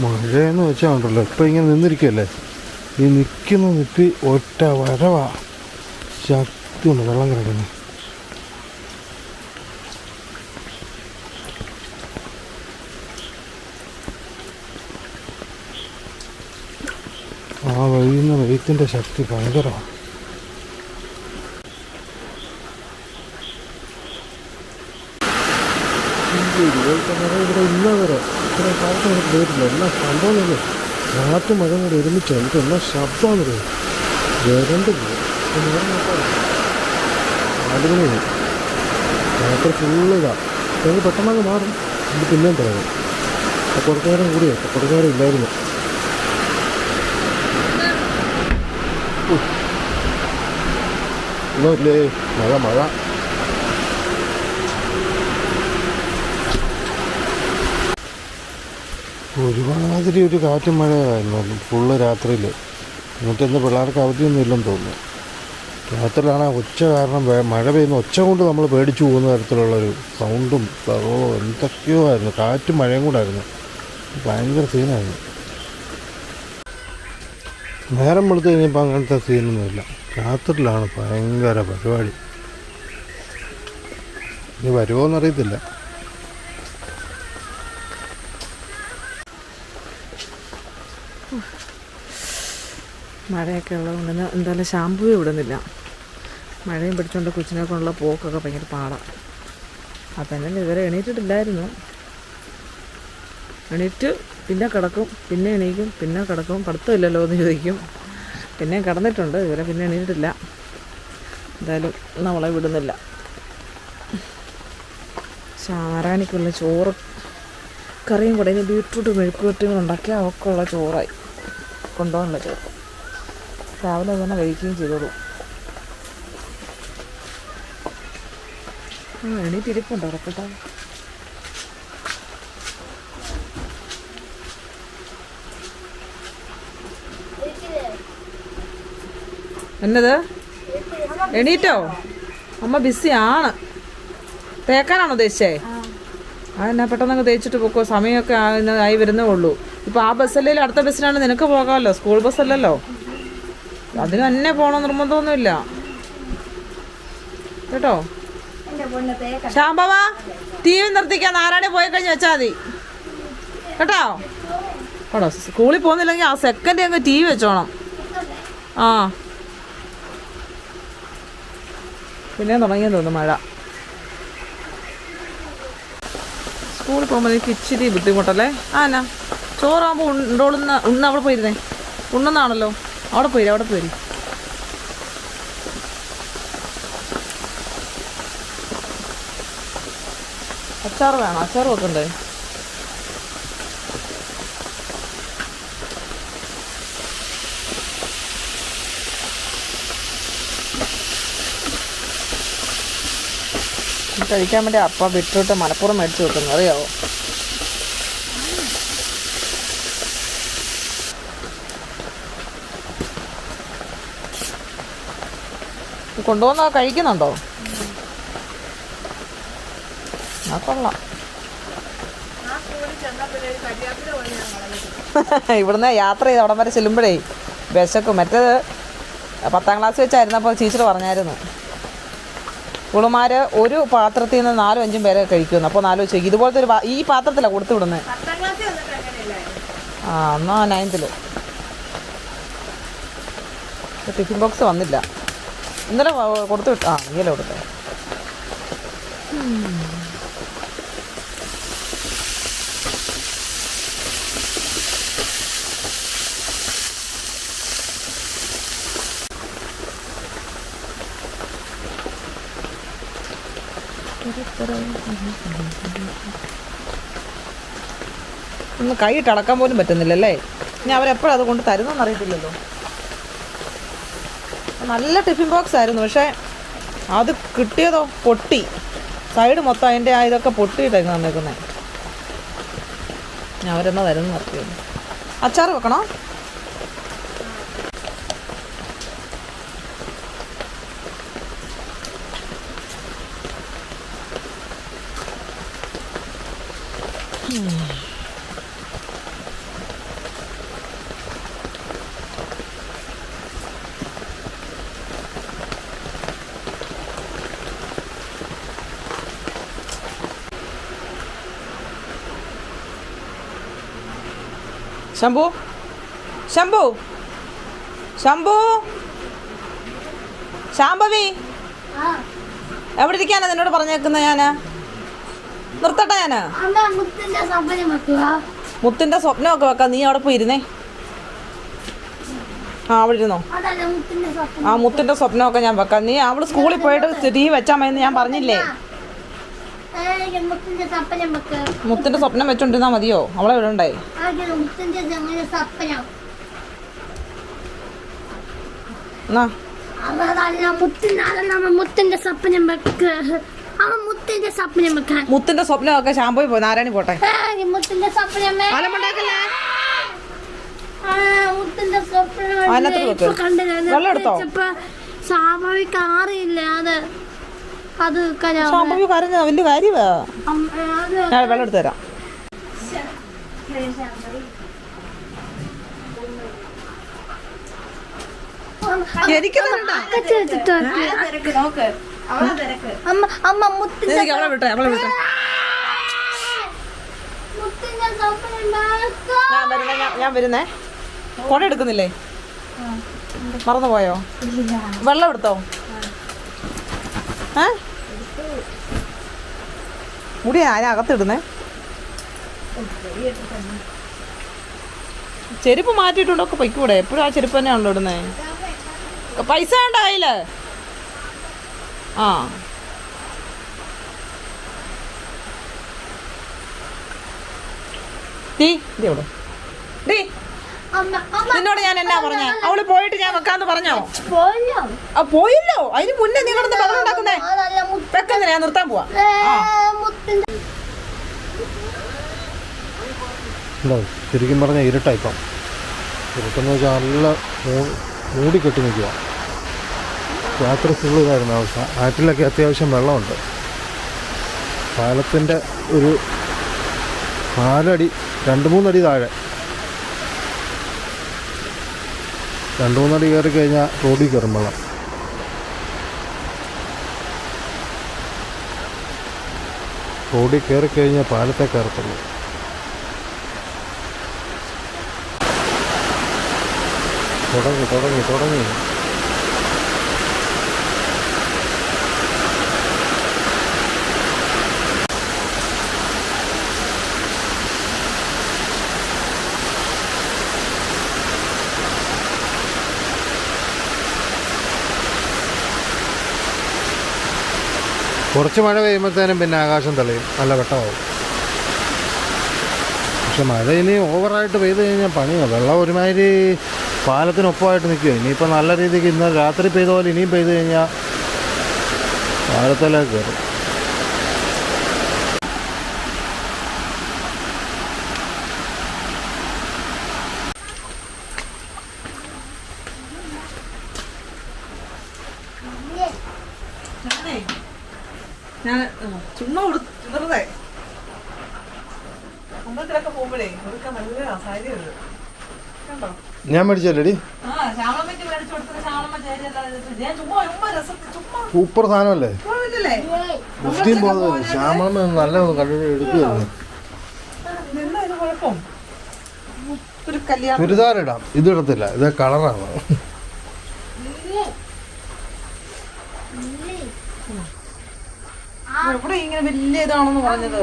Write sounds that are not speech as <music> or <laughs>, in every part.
മഴയെന്ന് വെച്ചാൽ ഉണ്ടല്ലോ ഇപ്പം ഇങ്ങനെ നിന്നിരിക്കുകയല്ലേ ഈ നിൽക്കുന്ന നിപ്പി ഒറ്റ വരവാ. ശക്തിയുണ്ട് വെള്ളം കിടക്കുന്നത് ആ വഴിയുന്ന വെയ്ത്തിന്റെ ശക്തി ഭയങ്കരമാണ് ഇവിടെ ഇന്നവരെ ഇത്ര കാലത്ത് നമുക്ക് പോയിട്ടില്ല എല്ലാം സംഭവം കാറ്റും മഴ കൂടെ ഒരുമിച്ച് എനിക്ക് എന്നാ ശബ്ദമാണ് വരണ്ട് നാല് മണി രാത്രി ഫുള്ള് ഇതാണ് ഞങ്ങൾ പെട്ടെന്നങ്ങ് മാറും. ഇത് പിന്നെയും തുടങ്ങും. കുറച്ചുകാരം കൂടിയോ. കുറച്ചുകാരം ഇല്ലായിരുന്നു. ഒന്നുമില്ലേ മഴ മഴ. ഒരുമാതിരി ഒരു കാറ്റും മഴയായിരുന്നു ഫുള്ള് രാത്രിയിൽ എന്നിട്ടിന്ന് പിള്ളേർക്ക് അവധിയൊന്നും ഇല്ലെന്ന് തോന്നുന്നു. രാത്രിയിലാണ് ഒച്ച കാരണം മഴ പെയ്യുന്ന ഒച്ച കൊണ്ട് നമ്മൾ പേടിച്ചു പോകുന്ന തരത്തിലുള്ളൊരു സൗണ്ടും ബഹളവും എന്തൊക്കെയോ ആയിരുന്നു. കാറ്റും മഴയും കൂടെ ആയിരുന്നു. ഭയങ്കര സീനായിരുന്നു നേരം വെളുത്ത് കഴിഞ്ഞപ്പോൾ അങ്ങനത്തെ സീനൊന്നുമില്ല രാത്രിയിലാണ് ഭയങ്കര പരിപാടി. ഇനി വരുമോ മഴയൊക്കെ ഉള്ളതുകൊണ്ട് തന്നെ എന്തായാലും ഷാമ്പുവേ ഇടുന്നില്ല. മഴയും പിടിച്ചുകൊണ്ട് കൊച്ചിനെ കൊണ്ടുള്ള പോക്കൊക്കെ ഭയങ്കര പാടാണ് അപ്പം തന്നെ ഇവരെ എണീറ്റിട്ടില്ലായിരുന്നു. എണീറ്റ് പിന്നെ കിടക്കും പിന്നെ എണീക്കും പിന്നെ കിടക്കും. പഠിത്തമില്ലല്ലോ എന്ന് ചോദിക്കും. പിന്നെ കിടന്നിട്ടുണ്ട് ഇവരെ പിന്നെ എണീറ്റിട്ടില്ല. എന്തായാലും നമ്മളെ വിടുന്നില്ല. ചാരാനിക്കുള്ള ചോറ് കറിയും കൂടെ ഇനി ബീട്രൂട്ട് മെഴുക്കുവരട്ടിയും ഉണ്ടാക്കി അവക്കുള്ള ചോറായി. കൊണ്ടുപോകാനുള്ള ചോറ്. രാവിലെ തന്നെ കഴിക്കുകയും ചെയ്തോളൂ. ആ എണീറ്റിരിപ്പുണ്ടോ ഉറക്കട്ടെ എന്നത്? എണീറ്റോ? അമ്മ ബിസിയാണ്. തേക്കാനാണോ ഉദ്ദേശിച്ചേ? ആ എന്നാ പെട്ടെന്ന് തേച്ചിട്ട് പോക്കോ. സമയമൊക്കെ ആയി വരുന്നേ ഉള്ളൂ. ഇപ്പൊ ആ ബസ്സല്ലേ അടുത്ത ബസ്സിനാണ് നിനക്ക് പോകാമല്ലോ? സ്കൂൾ ബസ്സല്ലല്ലോ? അതിന് തന്നെ പോകണം നിർബന്ധമൊന്നുമില്ല. കേട്ടോ? ശാമ്പവ ടി വി നിർത്തിക്കാൻ നാരായണി പോയി കഴിഞ്ഞ് വെച്ചാൽ മതി. കേട്ടോ? കേട്ടോ സ്കൂളിൽ പോകുന്നില്ലെങ്കിൽ ആ സെക്കൻഡ് അങ്ങ് ടി വി വെച്ചോണം. ആ. പിന്നെ തുടങ്ങിയെന്ന് തോന്നുന്നു മഴ. സ്കൂളിൽ പോകുമ്പോൾ എനിക്ക് ഇച്ചിരി ബുദ്ധിമുട്ടല്ലേ? ആ എന്നാ ചോറാകുമ്പോൾ ഉണ്ടോളുന്ന ഉണ്ണ അവിടെ പോയിരുന്നേ. ഉണ്ണുന്നാണല്ലോ അവിടെ പോയി അവിടെ പോയി. അച്ചാർ വേണം? അച്ചാർ വെക്കണ്ടേ? കഴിക്കാൻ വേണ്ടി അപ്പ വിട്ടിട്ട് മലപ്പുറം മേടിച്ച് വെക്കുന്നു അറിയാവോ? കൊണ്ടുവന്ന കഴിക്കുന്നുണ്ടോ? ആ കൊള്ളാം. <laughs> ഇവിടുന്ന് യാത്ര ചെയ്ത് അവിടം വരെ ചെല്ലുമ്പോഴേ വിശക്കും. മറ്റേത് പത്താം ക്ലാസ് വെച്ചായിരുന്നപ്പോൾ ടീച്ചർ പറഞ്ഞായിരുന്നു. കുളുമാർ ഒരു പാത്രത്തിൽ നിന്ന് നാലും അഞ്ചും പേരെ കഴിക്കുന്നു. അപ്പോൾ നാലോ ചോദിക്കും ഇതുപോലത്തെ ഒരു ഈ പാത്രത്തിലാണ് കൊടുത്തു വിടുന്നത് ആ എന്നാ നയൻത്തിൽ ടിഫിൻ ബോക്സ് വന്നില്ല. ഇന്നലെ കൊടുത്തു വിട്ടു ആ ഇന്നലെ കൊടുത്തു. ഒന്ന് കൈ അടക്കാൻ പോലും പറ്റുന്നില്ലല്ലേ? ഇനി അത് കൊണ്ട് അറിയത്തില്ലല്ലോ. നല്ല ടിഫിൻ ബോക്സ് ആയിരുന്നു പക്ഷേ അത് കിട്ടിയതോ? പൊട്ടി. സൈഡ് മൊത്തം അതിന്റെ ആ ഇതൊക്കെ പൊട്ടിയിട്ടേക്ക് തന്നേക്കുന്നത് ഞാൻ അവരെന്നാ തരുന്നു നിർത്തിയത് അച്ചാർ വെക്കണോ? ശംഭു? ശംഭു? ശംഭു? ശാംഭവി? എവിടെ ഇരിക്കാനാ നിന്നോട് പറഞ്ഞേക്കുന്ന ഞാൻ? നിർത്തട്ടെ ഞാൻ. മുത്തിന്റെ സ്വപ്നമൊക്കെ വെക്കാം. നീ അവിടെ പോയി ഇരുന്നേ. ആ അവിടെ ഇരുന്നോ? അതല്ല മുത്തിന്റെ സ്വപ്നം ആ മുത്തിന്റെ സ്വപ്നമൊക്കെ ഞാൻ വെക്കാം. നീ അവൾ സ്കൂളിൽ പോയിട്ട് ടീ വെച്ചാൽ മതി ഞാൻ പറഞ്ഞില്ലേ? മുത്തിന്റെ സ്വപ്നം വെച്ചോണ്ടിരുന്നാ മതിയോ? അവളെ ഇവിടെ ഉണ്ടായി? മുത്തിന്റെ സ്വപ്നം. ഒക്കെ ഷാമ്പോയി മുത്തിന്റെ ശാമ്പോയി പോയി. നാരായണി പോട്ടെ. സ്വപ്നം അതിനകത്ത് വെള്ളം എടുത്തോ? സ്വാഭാവിക അറിയില്ല അത് അത് ശാമ്പോയി കരഞ്ഞ വലിയ കാര്യമാ ഞാൻ വെള്ളം എടുത്തു തരാം. എനിക്ക്. അമ്മ അമ്മ മുത്തിന്റെ എനിക്ക് അവളെ വിട്ടെ അവളെ വിട്ടെ. മുത്തിന്റെ സ്വപ്നം വെക്കുക. ഞാൻ വരുന്നേ ഞാൻ- ഞാൻ വരുന്നേ. കുട എടുക്കുന്നില്ലേ? മറന്നുപോയോ? വെള്ളം എടുത്തോ? ഏ? മുടി അതിനകത്തിടുന്നേ ചെരുപ്പ് മാറ്റിയിട്ടുണ്ടോ ഒക്കെ പൊയ്ക്കൂടെ? എപ്പോഴും ആ ചെരുപ്പ് തന്നെയാണല്ലോ ഇടുന്നേ. പൈസ ഉണ്ടായില്ല ആ. ടീ ഇതേ ഉള്ളൂ. നിന്നോട് ഞാൻ എന്നാ പറഞ്ഞ? അവൾ പോയിട്ട് ഞാൻ വെക്കാന്ന് പറഞ്ഞോ? ആ പോയില്ലോ. അതിന് മുന്നേ നീ കിടന്ന് ബഹളം ഉണ്ടാക്കുന്നേ. വെക്കുന്നില്ല ഞാൻ നിർത്താൻ പോവാ. ശരിക്കും പറഞ്ഞാൽ ഇരുട്ടായിപ്പം ഇരുട്ടെന്ന് വെച്ചാൽ നല്ല മൂടിക്കെട്ടി നിൽക്കുക രാത്രി ഫുള്ള് ഇതായിരുന്നു അവസ്ഥ ആറ്റിലൊക്കെ അത്യാവശ്യം വെള്ളമുണ്ട്. പാലത്തിന്റെ ഒരു നാലടി രണ്ട് മൂന്നടി താഴെ. രണ്ട് മൂന്നടി കയറി കഴിഞ്ഞാൽ റോഡിൽ കയറും വെള്ളം. റോഡിൽ കയറി കഴിഞ്ഞാൽ പാലത്തെ കയറത്തുള്ളൂ. തുടങ്ങി തുടങ്ങി തുടങ്ങി. കുറച്ച് മഴ പെയ്യുമ്പോഴത്തേനും പിന്നെ ആകാശം തെളിയും. നല്ല വെട്ടമാവും. പക്ഷെ മഴ ഇനി ഓവറായിട്ട് പെയ്ത് കഴിഞ്ഞാൽ പണിയാണ് വെള്ളം ഒരുമാതിരി പാലത്തിനൊപ്പമായിട്ട് നിൽക്കുക ഇനിയിപ്പോൾ നല്ല രീതിക്ക് ഇന്ന് രാത്രി പെയ്ത പോലെ ഇനിയും പെയ്ത് കഴിഞ്ഞാൽ പാലത്തിലേക്ക് കയറും ഞാൻ ചുമ്മാ വെറുതെ അമ്പലത്തിലൊക്കെ പോകുമ്പോഴേ കൊടുക്കാൻ നല്ല സാരിയുണ്ട് കണ്ടോ ഞാൻ മേടിച്ചല്ലേടി ആ ശ്യാമളമ്മയ്ക്ക് മേടിച്ചു കൊടുത്തത് ശ്യാമളമ്മ ചേരിയല്ലാതെ ഞാൻ ചുമ്മാ ചുമ്മാ രസത്തിൽ ചുമ്മാ സൂപ്പർ സാധനമല്ലേ? ബുദ്ധിയും മുസ്ലിം പോകുന്നത് ശ്യാമളമ്മ നല്ല കണ്ടു എടുക്കുകയായിരുന്നു ചുരിദാറിടാം ഇതിടത്തില്ല ഇത് കളറാണ്. എവിടെ ഇങ്ങനെ വലിയ ഇതാണെന്ന് പറഞ്ഞത്?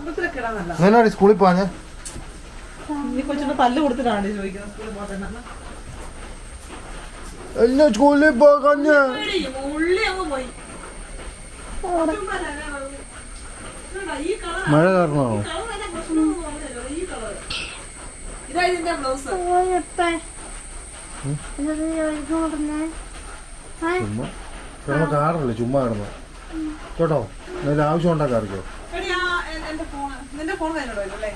അങ്ങനെയാടി സ്കൂളിൽ പോവാ നീ കൊച്ചിന് തല്ല് കൊടുത്തിട്ടാണ് ചോദിക്കുന്നത് സ്കൂളിൽ പോകാൻ എന്നെ സ്കൂളിൽ പോകാഞ്ഞ? ഉള്ളി അങ്ങ് പോയി. ഈ കളർ മഴ കാരണമാണോ കൊടുന്നേ ചുമ്മാ കാറല്ലേ ചുമ്മാ കിടന്നു. കേട്ടോ? എന്തെങ്കിലും ആവശ്യം ഉണ്ടാക്കാൻ അറിയോ അല്ലേ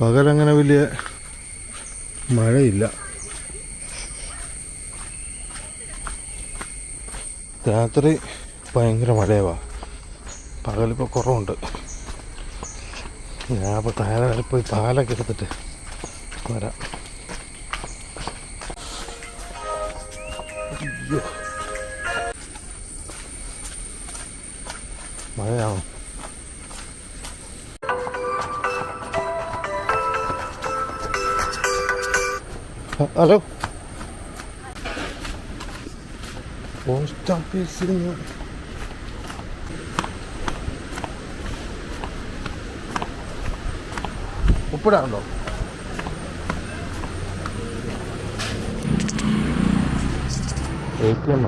പകലങ്ങനെ വലിയ മഴയില്ല. രാത്രി ഭയങ്കര മഴയാവാ പകലിപ്പോൾ കുറവുണ്ട്. ഞാൻ അപ്പോൾ താഴെ പോയി പാലൊക്കെ എടുത്തിട്ട് വരാം. ഹലോ. പോസ്റ്റ് ഓഫീസിൽ നിന്ന് ഉപ്പിടാറുണ്ടോ? എ ടി എം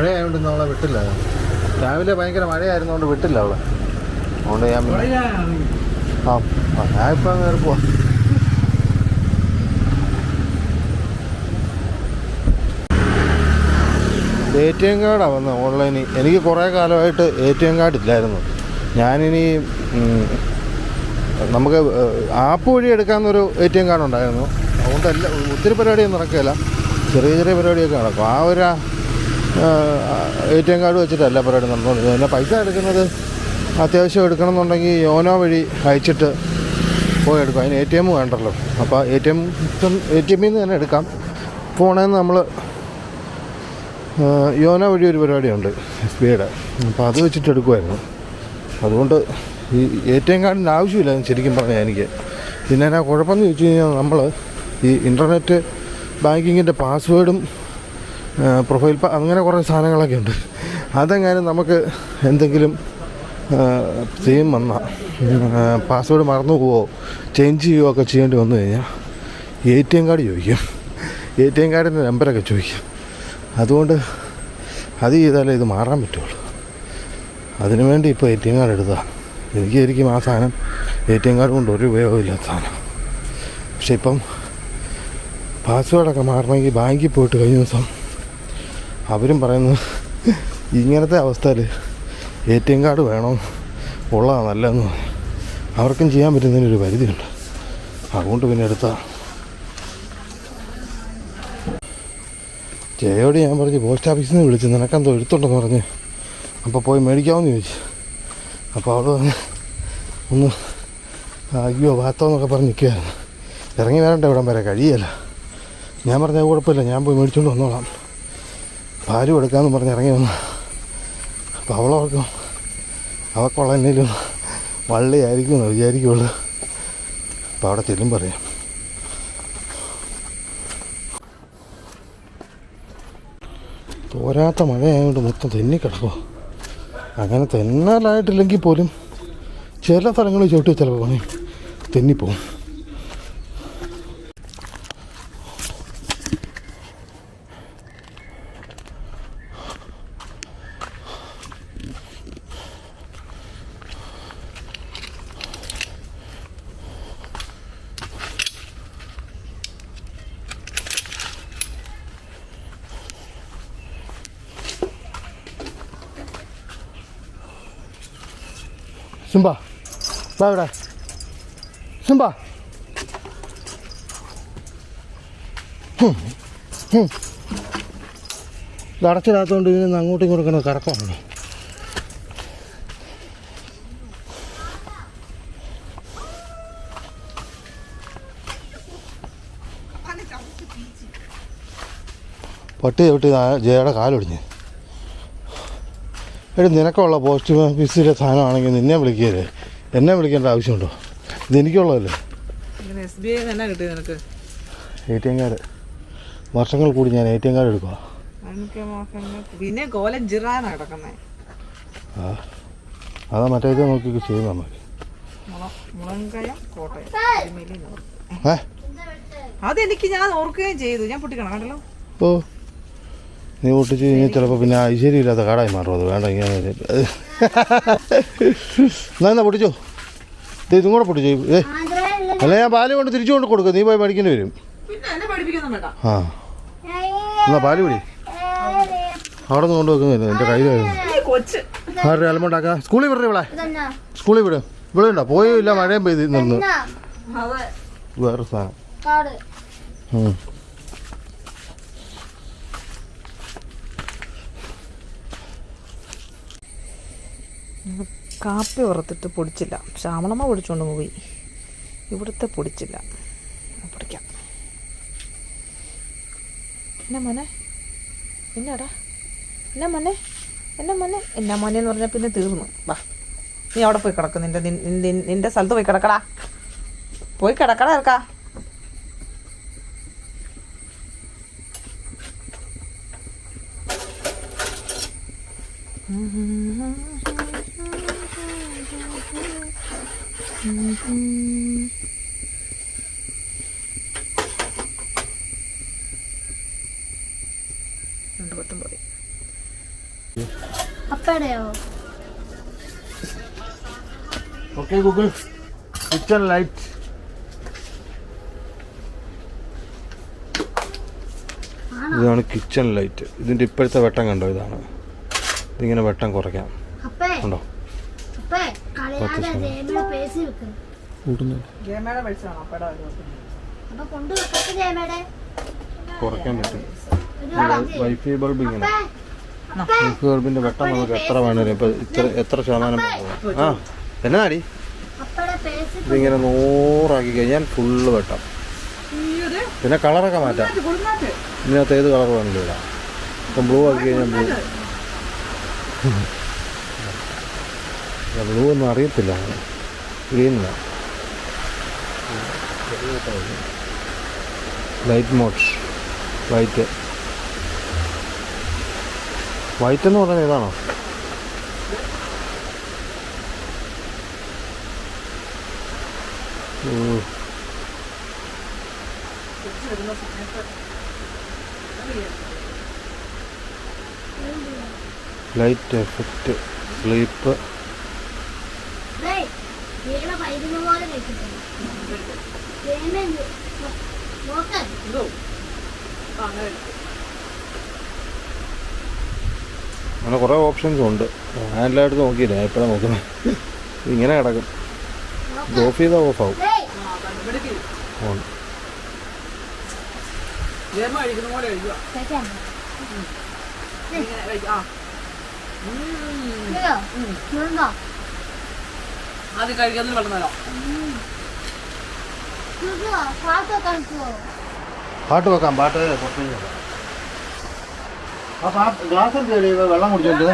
മഴയായതുകൊണ്ട് ഇന്ന് അവളെ വിട്ടില്ല. രാവിലെ ഭയങ്കര മഴയായിരുന്നതുകൊണ്ട് വിട്ടില്ല അവളെ. അതുകൊണ്ട് ഞാൻ ആ ഞാനിപ്പോൾ കയറി പോവാ. എ ടി എം കാർഡാണ് വന്നത് ഓൺലൈനിൽ. എനിക്ക് കുറേ കാലമായിട്ട് എ ടി എം കാർഡ് ഇല്ലായിരുന്നു. ഞാനിനി നമുക്ക് ആപ്പ് വഴി എടുക്കാമെന്നൊരു എ ടി എം കാർഡ് ഉണ്ടായിരുന്നു. അതുകൊണ്ട് എല്ലാ ഒത്തിരി പരിപാടിയൊന്നും നടക്കില്ല ചെറിയ ചെറിയ പരിപാടിയൊക്കെ നടക്കും. ആ ഒരു എ ടി എം കാർഡ് വെച്ചിട്ടല്ല പരിപാടി നടന്നുകൊണ്ടിരുന്നത് പിന്നെ പൈസ എടുക്കുന്നത് അത്യാവശ്യം എടുക്കണം എന്നുണ്ടെങ്കിൽ യോനോ വഴി അയച്ചിട്ട് പോയി എടുക്കും. അതിന് എ ടി എം വേണ്ടല്ലോ. അപ്പോൾ A T M A T എമ്മിൽ നിന്ന് തന്നെ എടുക്കാം. ഫോണിൽ നിന്ന് നമ്മൾ യോനോ വഴി ഒരു പരിപാടിയുണ്ട് എസ് ബി ഐയുടെ. അപ്പോൾ അത് വെച്ചിട്ട് എടുക്കുമായിരുന്നു അതുകൊണ്ട് ഈ എ ടി എം കാർഡിന്റെ ആവശ്യമില്ല ശരിക്കും പറഞ്ഞാൽ എനിക്ക്. പിന്നെ എന്നാ കുഴപ്പമെന്ന് ചോദിച്ചു കഴിഞ്ഞാൽ നമ്മൾ ഈ ഇന്റർനെറ്റ് ബാങ്കിങ്ങിന്റെ പാസ്വേഡും പ്രൊഫൈൽ അങ്ങനെ കുറേ സാധനങ്ങളൊക്കെ ഉണ്ട്. അതെങ്ങാനും നമുക്ക് എന്തെങ്കിലും സെയിം വന്ന പാസ്വേഡ് മറന്നു പോവോ ചേഞ്ച് ചെയ്യുകയോ ഒക്കെ ചെയ്യേണ്ടി വന്നു കഴിഞ്ഞാൽ എ ടി എം കാർഡ് ചോദിക്കും. എ ടി എം കാർഡിന്റെ നമ്പരൊക്കെ ചോദിക്കും. അതുകൊണ്ട് അത് ചെയ്താലേ ഇത് മാറാൻ പറ്റുള്ളൂ. അതിനു വേണ്ടി ഇപ്പോൾ എ ടി എം കാർഡ് എടുത്താൽ എനിക്ക് ശരിക്കും ആ സാധനം എ ടി എം കാർഡ് കൊണ്ട് ഒരു ഉപയോഗമില്ലാത്ത സാധനം. പക്ഷെ ഇപ്പം പാസ്വേഡൊക്കെ മാറണമെങ്കിൽ ബാങ്കിൽ പോയിട്ട് കഴിഞ്ഞ ദിവസം അവരും പറയുന്നു ഇങ്ങനത്തെ അവസ്ഥയിൽ എ ടി എം കാർഡ് വേണം ഉള്ളതാണ് നല്ലതെന്ന് അവർക്കും ചെയ്യാൻ പറ്റുന്നതിനൊരു പരിധിയുണ്ട്. അതുകൊണ്ട് പിന്നെ എടുത്താൽ ജയോട് ഞാൻ പറഞ്ഞ് പോസ്റ്റ് ഓഫീസിൽ നിന്ന് വിളിച്ച് നിനക്കെന്തോ എടുത്തുണ്ടെന്ന് പറഞ്ഞ് അപ്പോൾ പോയി മേടിക്കാമെന്ന് ചോദിച്ചു. അപ്പോൾ അവൾ പറഞ്ഞ് ഒന്ന് അയ്യോ ഭാത്തോ എന്നൊക്കെ പറഞ്ഞ് നിൽക്കുകയായിരുന്നു ഇറങ്ങി വരണ്ട ഇവിടം വരെ കഴിയല്ല. ഞാൻ പറഞ്ഞ കുഴപ്പമില്ല ഞാൻ പോയി മേടിച്ചുകൊണ്ട് വന്നോളാം. പാലും എടുക്കാമെന്ന് പറഞ്ഞ് ഇറങ്ങി വന്നു. അപ്പോൾ അവളോർക്കും അവക്കുള്ള എന്തെങ്കിലും വള്ളിയായിരിക്കും എന്ന് വിചാരിക്കുള്ളൂ. അപ്പോൾ അവിടെ ചെല്ലും പറയാം. തോരാത്ത മഴയായതുകൊണ്ട് മൊത്തം തെന്നിക്കിടക്കുമോ അങ്ങനെ തെന്നാലായിട്ടില്ലെങ്കിൽ പോലും ചില സ്ഥലങ്ങളിൽ ചവിട്ടി ചിലപ്പോൾ പണി തെന്നിപ്പോവും. സിംബ വാ ഇവിടെ സിംബ. ഇത് അടച്ചിടാത്തതുകൊണ്ട് ഇതിന് അങ്ങോട്ടും ഇങ്ങോട്ടും കിടന്ന് കറക്കമാണല്ലോ. പട്ടി ചവിട്ടി ജയയുടെ കാലൊടിഞ്ഞ്. എടി നിനക്കുള്ള പോസ്റ്റ് ഓഫീസിലെ സാധനമാണെങ്കിൽ നിന്നെ വിളിക്കരുത് എന്നെ വിളിക്കേണ്ട ആവശ്യമുണ്ടോ? ഇത് എനിക്കുള്ളതല്ലേ? എസ് ബി ഐ തന്നെ കിട്ടി നിനക്ക്. A T M card. വർഷങ്ങൾ കൂടി ഞാൻ എ ടി എം കാർഡ് എടുക്കുക. പിന്നെ കോലം ജിറാണ് കിടക്കുന്നത് ആ അതാ മറ്റേ ഇത് നോക്കി ചെയ്യും നമുക്ക് അതെനിക്ക് ഞാൻ ഓർക്കുകയും ചെയ്തു. ഞാൻ പൊട്ടിക്കണം കണ്ടല്ലോ? ഓ നീ പൊട്ടിച്ച് കഴിഞ്ഞാൽ ചിലപ്പോൾ പിന്നെ ഐശ്വര്യമില്ലാത്ത കാടായി മാറും അത് വേണ്ട ഇങ്ങനെ എന്നാ എന്നാ പൊട്ടിച്ചോ? ദേ ഇതും കൂടെ പൊട്ടിച്ചോ? ഏ അല്ല ഞാൻ പാൽ കൊണ്ട് തിരിച്ചു കൊണ്ട് കൊടുക്കും. നീ പോയി മേടിക്കേണ്ടി വരും. പിന്നെ എന്നെ പഠിപ്പിക്കൊന്നും വേണ്ട. ആ. എന്നാ പാൽ പിടി. അവിടെ നിന്ന് കൊണ്ടുവെക്കുന്നില്ല എന്റെ കയ്യിലായിരുന്നു. ആരുടെ അലമുണ്ടാക്കാം സ്കൂളിൽ വിടറി ഇവിടെ ഇതെന്നാ? സ്കൂളിൽ വിടും. ഇവിടെ ഉണ്ടോ? പോയില്ല മഴയും പെയ്ത് നിന്ന്. വേറെ സാധനം. കാപ്പി ഉറത്തിട്ട് പൊടിച്ചില്ല. ശ്യാമളമ്മ പൊടിച്ചുകൊണ്ട് പോയി. ഇവിടുത്തെ പൊടിച്ചില്ല. പൊടിക്കാം. എന്നാ മോനെ? എന്നാടാ? എന്നാ മോനെ? എന്നാ മോനെ? എന്നാ മോനെ എന്ന് പറഞ്ഞാൽ പിന്നെ തീർന്നു. വാ. നീ അവിടെ പോയി കിടക്കും. നിന്റെ നിൻ- നിന്റെ സ്ഥലത്ത് പോയി കിടക്കടാ. പോയി കിടക്കടാ ഇറക്കാ രണ്ട് വട്ടം പോയി അപ്പയുടെയോ ഗൂഗിൾ കിച്ചൺ ലൈറ്റ് ഇതാണ് കിച്ചൺ ലൈറ്റ് ഇതിന്റെ ഇപ്പോഴത്തെ വെട്ടം കണ്ടോ? ഇതാണ്. ഇതിങ്ങനെ വെട്ടം കുറയ്ക്കാം. അപ്പേ. കണ്ടോ? കുറയ്ക്കാൻ പറ്റും. വൈഫൈ ബൾബ് ഇങ്ങനെ. വൈഫൈ ബൾബിന്റെ വെട്ടം നമുക്ക് എത്ര വേണേലും. ഇപ്പം ഇത്ര എത്ര ശതമാനം ആ എന്നാടി? ഇതിങ്ങനെ നൂറാക്കി കഴിഞ്ഞാൽ ഫുള്ള് വെട്ടം. പിന്നെ കളറൊക്കെ മാറ്റാം. ഇതിനകത്ത് ഏത് കളർ വേണമെങ്കിലും ഇടാം. ഇപ്പം ബ്ലൂ ആക്കി കഴിഞ്ഞാൽ ബ്ലൂ. ബ്ലൂ ഒന്നും അറിയത്തില്ല. ഗ്രീനില്ല ലൈറ്റ് മോഡ് വൈറ്റ് വൈറ്റ് എന്ന് പറഞ്ഞാൽ ഏതാണോ? ലൈറ്റ് എഫക്റ്റ് സ്ലീപ്പ് അങ്ങനെ കുറേ ഓപ്ഷൻസ് ഉണ്ട്. എല്ലായിടത്തും നോക്കിയില്ല. എപ്പോഴാണ് നോക്കുന്നത്. ഇങ്ങനെ കിടക്കും. ഓഫ് ചെയ്താൽ ഓഫ് ആവും. കഴിക്കുന്ന? പാട്ട് വെക്കാം പാട്ട് ഗ്ലാസ് വെള്ളം കുടിച്ചോണ്ട്.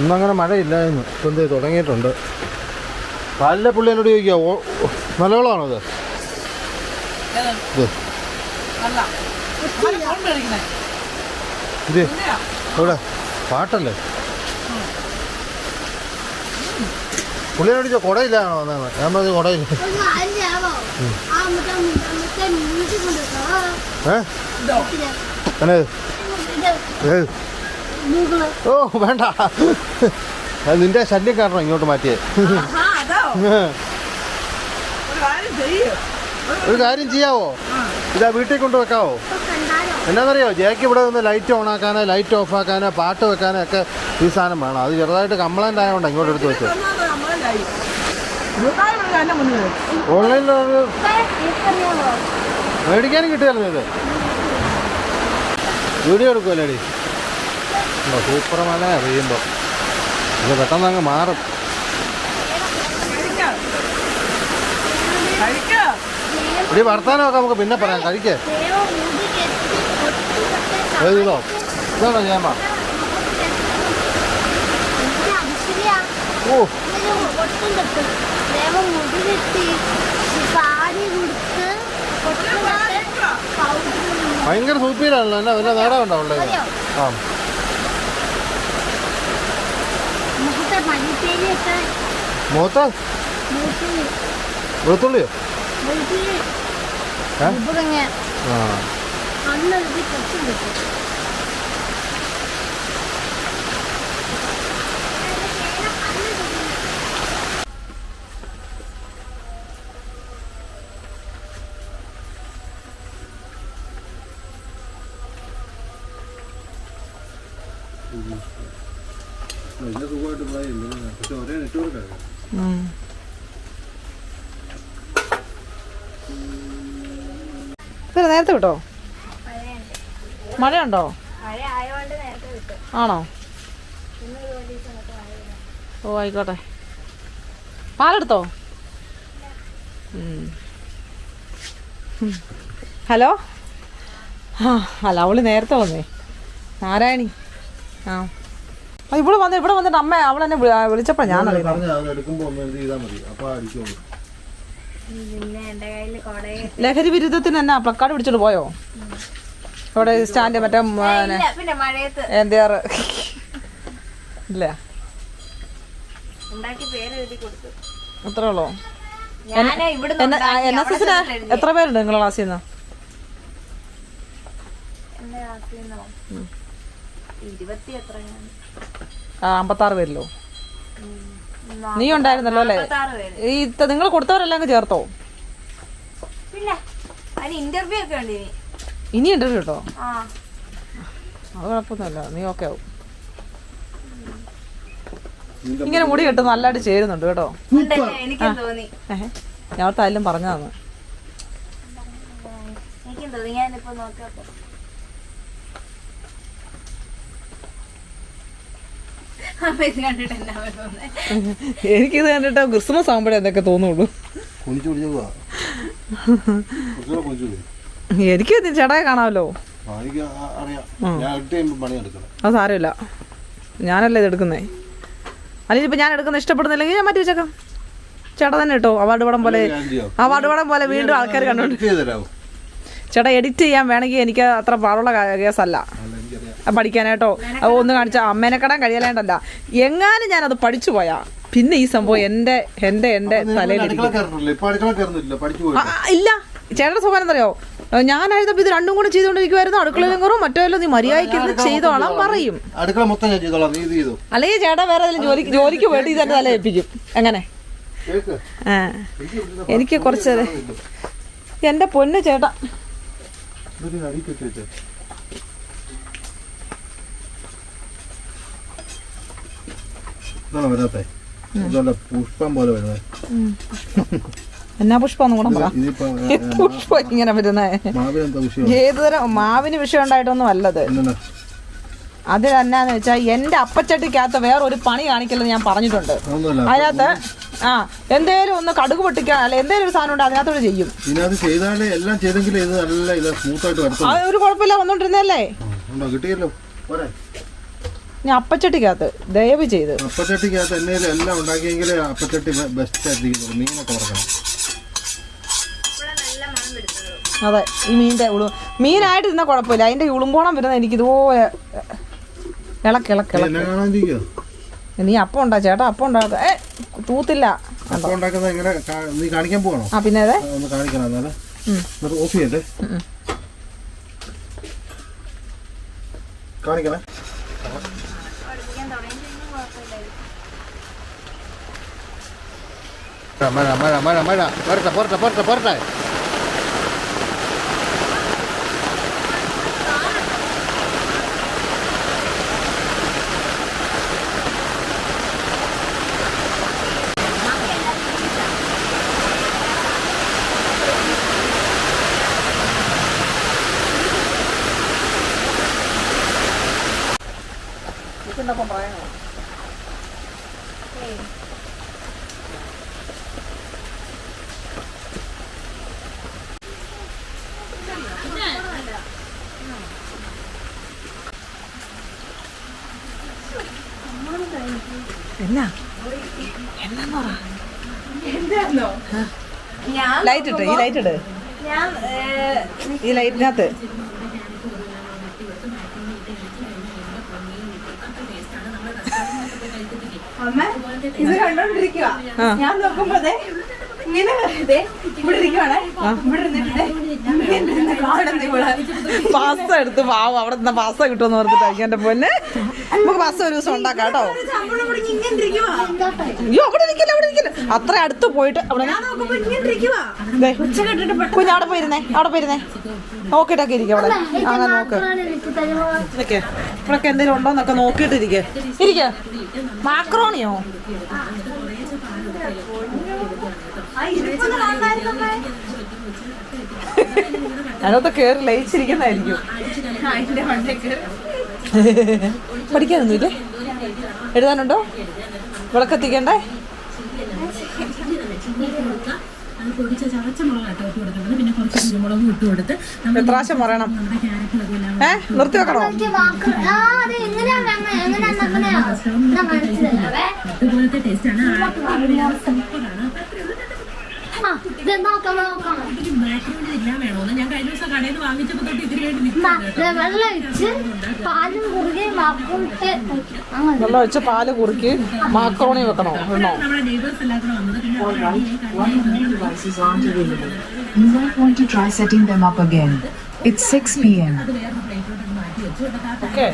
ഇന്നങ്ങനെ മഴയില്ലായിരുന്നു. ഇപ്പം തുടങ്ങിയിട്ടുണ്ട്. പാലിലെ പുള്ളി എന്നോട് ചോദിക്കുക നല്ല വെള്ളമാണോ ഇത്? എവിടെ? പാട്ടല്ലേ? പുള്ളിയോട് ചോദിച്ചോ കുടയില്ലാണോ വന്നതെന്ന്? ഞാൻ പറഞ്ഞു കുടയില്ല? ഏ? ഓ വേണ്ട. അത് നിന്റെ ശല്യം കാരണം ഇങ്ങോട്ട് മാറ്റിയേ. <laughs> ഒരു കാര്യം ചെയ്യാവോ? ഇതാ വീട്ടിൽ കൊണ്ട് വെക്കാവോ? എന്നാന്നറിയോ ജയക്ക് ഇവിടെ നിന്ന് ലൈറ്റ് ഓൺ ആക്കാനോ ലൈറ്റ് ഓഫ് ആക്കാനോ പാട്ട് വെക്കാനോ ഒക്കെ ഈ സാധനം വേണം. അത് ചെറുതായിട്ട് കംപ്ലൈന്റ് ആയതുകൊണ്ട് ഇങ്ങോട്ട് എടുത്ത് വെച്ചു. ഓൺലൈനിൽ? മേടിക്കാനും കിട്ടുമായിരുന്നു ഇത്? വീഡിയോ എടുക്കുമല്ലേ സൂപ്പർ മല അറിയുമ്പോൾ ഇത് പെട്ടെന്ന് അങ്ങ് മാറും കഴിക്കാം കഴിക്കാം ഇടി വർത്താനമൊക്കെ നമുക്ക് പിന്നെ പറയാം. കഴിക്കേ. എഴുതോ? ഇതാണോ ഞാൻ. ഓ. ഭയങ്കര സൂപ്പീരാണല്ലോ എന്നാ വല്ല നേടാൻ ഉണ്ടാവുള്ളത്? ആ. മുഖത്ത് വെളുത്തുള്ളിയോ? മുഖത്ത് മൂട്ടി വെളുത്തുള്ളിയോ മൂട്ടി ഏ? ഇവിടെങ്ങ ആ കണ്ണെഴുതി കൊച്ചു കിട്ടും സുഖമായിട്ട് പക്ഷെ ഒരേ നെറ്റ്വർക്കാണ് വിട്ടോ മഴയുണ്ട്. മഴയുണ്ടോ? നേരത്തെ വിട്ടു. ആണോ. ഓ ആയിക്കോട്ടെ. പാലെടുത്തോ. ഹലോ? ആ അല്ല അവൾ നേരത്തെ വന്നേ. നാരായണി. ആ. ആ, ഇവിടെ വന്ന് ഇവിടെ വന്നിട്ട് അമ്മ അവളെന്നെ വിളിച്ചപ്പോ ഞാൻ ലഹരി വിരുദ്ധത്തിന് എന്നാ പ്ലക്കാർഡ് പിടിച്ചോണ്ട് പോയോ? അവിടെ സ്റ്റാൻഡ് മറ്റേ എന്തിയാറ് ഇല്ല, എന്താറ്? അത്രേ ഉള്ളൂ? എൻ എസ് എസിന്. എത്ര പേരുണ്ട് നിങ്ങളെ ക്ലാസ്സിൽ നിന്ന്? അമ്പത്താറ് പേരിലോ? നീ ഉണ്ടായിരുന്നല്ലോ അല്ലേ? ഈ നിങ്ങൾ കൊടുത്തവരെല്ലാം അങ്ങ് ചേർത്തോ? ഇന്റർവ്യൂ ഒക്കെ ഉണ്ട് ഇനി. ഇനി ഇന്റർവ്യൂ കേട്ടോ ആ. അത് കുഴപ്പമൊന്നുമില്ല. നീ ഓക്കെ ആവും. ഇങ്ങനെ മുടി കെട്ട് നല്ലതായിട്ട് ചേരുന്നുണ്ട് കേട്ടോ. ഉണ്ട്, എനിക്കും തോന്നി. ഞാൻ തായാലും പറഞ്ഞതാണ് എനിക്കും തോന്നി. ഞാനിപ്പോ നോക്കപ്പോ അപ്പൊ ഇത് കണ്ടിട്ട് എന്നാ തോന്നുന്നത് എനിക്കിത് കണ്ടിട്ട് ക്രിസ്മസ് ആകുമ്പോഴേ എന്തൊക്കെ തോന്നുള്ളൂ. എനിക്ക് ചേട്ടാ ചേട്ടായി കാണാമല്ലോ. അത് സാരമില്ല. ഞാനല്ലേ ഇത് എടുക്കുന്നേ. അല്ലെങ്കിൽ ഇപ്പം ഞാൻ എടുക്കുന്ന ഇഷ്ടപ്പെടുന്നില്ലെങ്കിൽ ഞാൻ മാറ്റി വെച്ചേക്കാം. ചേട്ടാ തന്നെ കേട്ടോ അവാർഡ് പടം പോലെ. അവാർഡ് പടം പോലെ വീണ്ടും ആൾക്കാർ കണ്ടോണ്ട് ചേട്ടാ എഡിറ്റ് ചെയ്യാൻ വേണമെങ്കിൽ എനിക്ക് അത്ര പാടുള്ള കേസല്ല പഠിക്കാനായിട്ടോ. ഒന്ന് കാണിച്ചാൽ അമ്മേനെ കടാൻ കഴിയലേണ്ടല്ല എങ്ങാനും ഞാനത് പഠിച്ചു പോയാ. പിന്നെ ഈ സംഭവം എന്റെ എന്റെ എന്റെ തലയിൽ ഇല്ല. ചേട്ടന്റെ സ്വഭാവം എന്തറിയോ ഞാനായിരുന്നപ്പോൾ ഇത് രണ്ടും കൂടെ ചെയ്തുകൊണ്ടിരിക്കുവായിരുന്നു. അടുക്കളയിലും കയറും മറ്റോ നീ മര്യാദയ്ക്ക് ഇത് ചെയ്തോളാം പറയും. അടുക്കള മൊത്തം ഞാൻ ചെയ്തോളാം. നീ ഇത് ചെയ്തു. അല്ലെങ്കിൽ ചേട്ടാ വേറെ ജോലിക്ക് ജോലിക്ക് പോയിട്ട് ഇത് എന്റെ തല ഏൽപ്പിക്കും. ആ. എനിക്ക് കുറച്ച് എന്റെ പൊന്ന് ചേട്ടാ. ഇതൊരു അടിക്ക് വെച്ച്. ഇതാണോ വരാത്തെ. ഇതല്ല പുഷ്പം പോലെ വരുന്നത് എന്നാ പുഷ്പം കൂടെ <laughs> പുഷ്പം ഇങ്ങനെ വരുന്നേ. ഏത് തരം മാവിന് വിഷയം ഉണ്ടായിട്ടൊന്നും അല്ലത്. എന്നാ അത് എന്നാന്ന് വെച്ചാൽ എന്റെ അപ്പച്ചട്ടിക്കകത്ത് വേറൊരു ഒരു പണി കാണിക്കലെന്ന് ഞാൻ പറഞ്ഞിട്ടുണ്ട്. ഒന്നുമല്ല അതിനകത്ത് ആ എന്തേലും ഒന്ന് കടുക് പൊട്ടിക്കാൻ അല്ല എന്തേലും ഒരു സാധനം ഉണ്ട് അതിനകത്തോട് ചെയ്യും. ഇതിനകത്ത് ചെയ്താലേ എല്ലാം ചെയ്തെങ്കിലും ഇത് നല്ല ഇത് സ്മൂത്തായിട്ട് വരത്തുള്ളൂ. അത് ഒരു കുഴപ്പമില്ല വന്നോണ്ടിരുന്നല്ലേ ആ, ഉണ്ടോ? കിട്ടിയല്ലോ. പോരെ. ഞാൻ അപ്പച്ചട്ടിക്കകത്ത് ദയവ് ചെയ്ത്. അപ്പച്ചട്ടിക്കകത്ത് എന്നേലും എല്ലാം ഉണ്ടാക്കിയെങ്കിൽ അപ്പച്ചട്ടി ബെസ്റ്റ് ആയിരിക്കും മീനൊക്കെ വറക്കണം അതെ ഈ മീനിന്റെ ഉളു മീനായിട്ട് ഇരുന്ന കുഴപ്പമില്ല. അതിന്റെ ഉളുമ്പോണം വരുന്നത് എനിക്ക് ഇതുപോലെ നീ അപ്പം ഉണ്ടാ ചേട്ടാ അപ്പം ഉണ്ടാക്കാ ഏ തൂത്തില്ല. നീ കാണിക്കാൻ പോകണോ ആ പിന്നെ അതെ. ഒന്ന് കാണിക്കണം ഓഫ് ചെയ്യട്ടെ. കാണിക്കണേ. മഴ മഴ മഴ മഴ. പോരട്ടെ പോരട്ടെ പോരട്ടെ പോരട്ടെ എന്നാ ഞാൻ ലൈറ്റ് ഇട്. ഈ ലൈറ്റിനകത്ത് ഇത് കണ്ടോണ്ടിരിക്കുക ഞാൻ നോക്കുമ്പോ ദേ ഇങ്ങനെ ഇവിടെ ഇരിക്കുവാണേ. ഇവിടെ ഇരുന്നിട്ട് ഇവിടെ പാസ്ത എടുത്ത് പാവം അവിടെ നിന്ന് പാസ്ത കിട്ടുമെന്ന് ഓർത്തിട്ട് എന്റെ പൊന്നെ. നമുക്ക് പാസ്ത ഒരു ദിവസം ഉണ്ടാക്കാം കേട്ടോ. അയ്യോ അവിടെ ഇരിക്കില്ല അവിടെ ഇരിക്കില്ല. അത്ര അടുത്ത് പോയിട്ട് അവിടെ കുഞ്ഞ് അവിടെ പോയിരുന്നേ അവിടെ പോയിരുന്നേ. നോക്കിട്ടൊക്കെ ഇരിക്കും അവിടെ. അങ്ങനെ നോക്ക്. ഇവിടൊക്കെ എന്തെങ്കിലും ഉണ്ടോ എന്നൊക്കെ ഇരിക്കെ. ഇരിക്ക. മാക്രോണിയോ? ആ അതിനകത്ത് കയറി ലയിച്ചിരിക്കുന്നതായിരിക്കും പഠിക്കാനൊന്നുമില്ലേ എഴുതാനുണ്ടോ വിളക്കെത്തിക്കണ്ടേ അത് പൊടിച്ച ചതച്ച മുളകാട്ടോ ഇട്ട് കൊടുക്കുന്നത് പിന്നെ കുറച്ച് കുരുമുളകും ഇട്ട് കൊടുത്ത് നമ്മൾ എത്ര പ്രാവശ്യം പറയണം നമ്മുടെ ക്യാരറ്റും അതെല്ലാം ഏ നിർത്തി വെക്കണോ അതുപോലത്തെ ടേസ്റ്റ് ആണ് വേണോന്ന്. ഞാൻ കഴിഞ്ഞ ദിവസം കടയിൽ നിന്ന് തൊട്ട് പാലും കുറുകെ വെള്ളം വെച്ച് പാൽ കുറുക്കി മാക്രോണി വെക്കണോ? വേണോ നമ്മുടെ നെയ്ബേഴ്സ് എല്ലാം വന്നത് പിന്നെ അവർ കടയിൽ കടയിൽ devices aren't available. You might want to try setting them up again. It's 6 p.m. അത് വേറൊരു പ്ലേറ്റിലോട്ട് മാറ്റി വെച്ചു. എന്നിട്ട് ആ ഓക്കെ